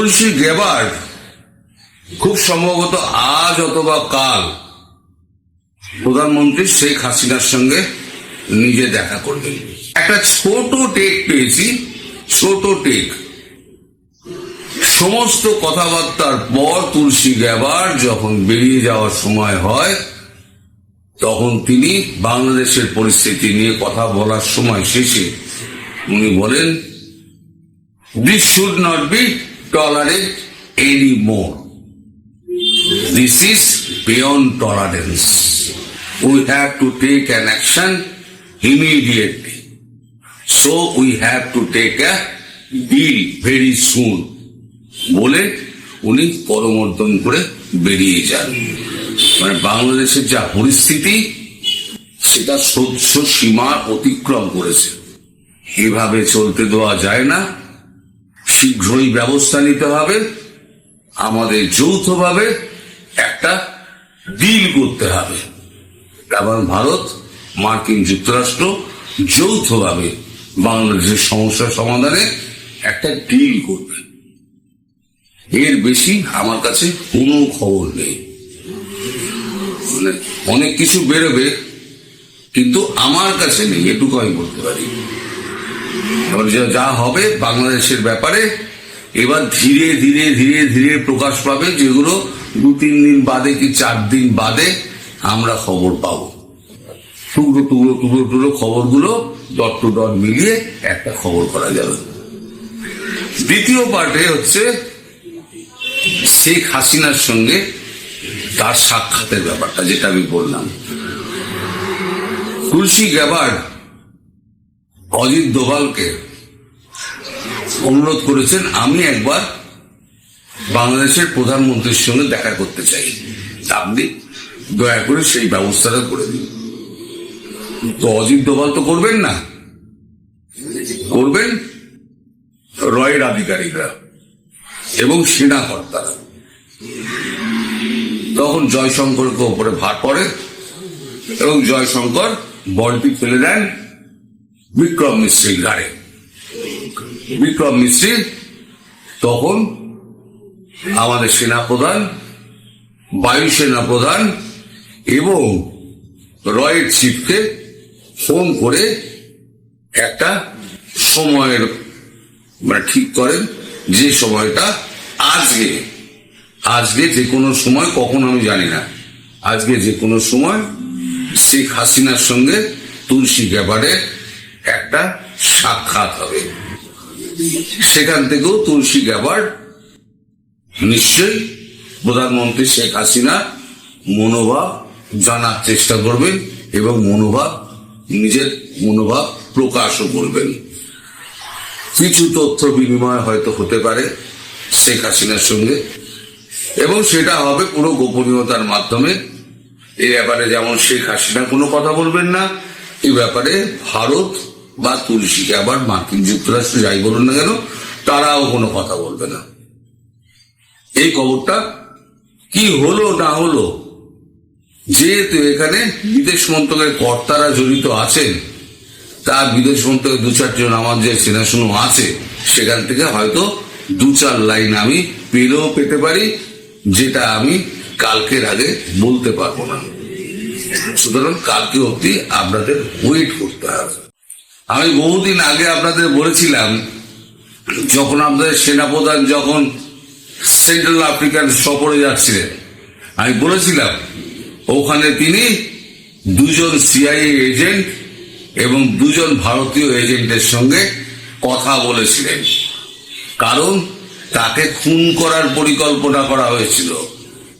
তুলসী গেবার খুব সম্ভবত আজ অথবা কাল প্রধানমন্ত্রী শেখ হাসিনার সঙ্গে নিজে দেখা করবেন। একটা ছোট টেক পেয়েছি, ছোট টেক। সমস্ত কথাবার্তার পর তুলসী গ্যাবার যখন বেরিয়ে যাওয়ার সময় হয়, তখন তিনি বাংলাদেশের পরিস্থিতি নিয়ে কথা বলার সময় শেষে উনি বলেন this should not be any more this is beyond tolerance we have to take an action immediately so we have to take a deal very soon বলে উনি করমর্দন করে বেরিয়ে যান। মানে বাংলাদেশের যা পরিস্থিতি, সেটা সহ্য সীমা অতিক্রম করেছে। এভাবে চলতে দেওয়া যায় না। শীঘ্রই ব্যবস্থা নিতে হবে, আমাদের যৌথভাবে একটা ডিল করতে হবে। এবং ভারত, মার্কিন যুক্তরাষ্ট্র যৌথভাবে বাংলাদেশের সমস্যা সমাধানে একটা ডিল করবে। এর বেশি আমার কাছে কোনো খবর নেই। অনেক কিছু বেরোবে, কিন্তু আমার কাছে নেই, এটুকু আমি বলতে পারি। যা- হবে বাংলাদেশের ব্যাপারে, এবার ধীরে ধীরে ধীরে ধীরে প্রকাশ পাবে যেগুলো দু তিন দিন বাদে কি চার দিন বাদে আমরা খবর পাবো। টুকরো টুকরো টুকরো টুকরো খবরগুলো ডট টু ডট মিলিয়ে একটা খবর করা যাবে। দ্বিতীয় পার্টে হচ্ছে শেখ হাসিনার সঙ্গে তার সাক্ষাতের ব্যাপারটা, যেটা আমি বললাম। তুলসী গ্যাবার্ড অজিত দোভালকে অনুরোধ করেছেন, আমি একবার বাংলাদেশের প্রধানমন্ত্রীর সঙ্গে দেখা করতে চাই। আপনি দয়া করে সেই ব্যবস্থাটা করে দিন। তো অজিত দোভাল তো করবেন না। করবেন রয়ের আধিকারিকরা এবং সেনা কর্তারা। তখন জয়শঙ্করকে ওপরে ভার পড়ে এবং জয়শঙ্কর বলটি ফেলে দেন। বিক্রম মিস্ত্রির ঘাড়ে বিক্রম মিস্ত্রি তখন আমাদের সেনাপ্রধান বায়ুসেনা প্রধান এবং রয়ের চিফকে ফোন করে একটা সময়ের মানে ঠিক করেন যে সময়টা আজকে। আজকে যে কোনো সময়, কখন আমি জানি না। আজকে যে কোনো সময় শেখ হাসিনার সঙ্গে তুলসী গ্যাবারে একটা সাক্ষাৎ হবে। সেখান থেকেও তুলসী গ্যাবার নিশ্চয়ই প্রধানমন্ত্রী শেখ হাসিনা মনোভাব জানার চেষ্টা করবেন এবং মনোভাব, নিজের মনোভাব প্রকাশও করবেন। কিছু তথ্য বিনিময় হয়তো হতে পারে শেখ হাসিনার সঙ্গে। এবং সেটা হবে পুরো গোপনীয়তার মাধ্যমে। এ ব্যাপারে যেমন শেখ হাসিনা কোনো কথা বলবেন না এই ব্যাপারে ভারত বা তুলসীকে আবার মার্কিন যুক্তরাষ্ট্র যাই বলুন না কেন, তারাও কোনো কথা বলবে না। এই খবরটা কি হলো না হলো, যেহেতু এখানে বিদেশ মন্ত্রকের কর্তারা জড়িত আছেন, তার বিদেশ মন্ত্রকের দু চারটি জন আমার যে চেনাশুনো আছে, সেখান থেকে হয়তো দু চার লাইন আমি পেলেও পেতে পারি, যেটা আমি কালকের আগে বলতে পারব না। সুতরাং কালকে অবধি আপনাদের ওয়েট করতে হবে। আমি বহুদিন আগে আপনাদের বলেছিলাম, যখন আপনাদের সেনাপ্রধান যখন সেন্ট্রাল আফ্রিকান সফরে যাচ্ছিলেন, আমি বলেছিলাম, ওখানে তিনি দুজন সিআইএ এজেন্ট এবং দুজন ভারতীয় এজেন্টের সঙ্গে কথা বলেছিলেন। কারণ তাকে খুন করার পরিকল্পনা করা হয়েছিল।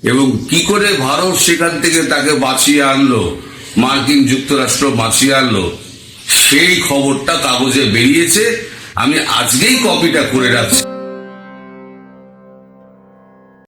এবং কি করে ভারত সেখান থেকে তাকে বাঁচিয়ে আনলো, মার্কিন যুক্তরাষ্ট্র বাঁচিয়ে আনলো, সেই খবরটা কাগজে বেরিয়েছে। আমি আজকেই কপিটা করে রাখছি।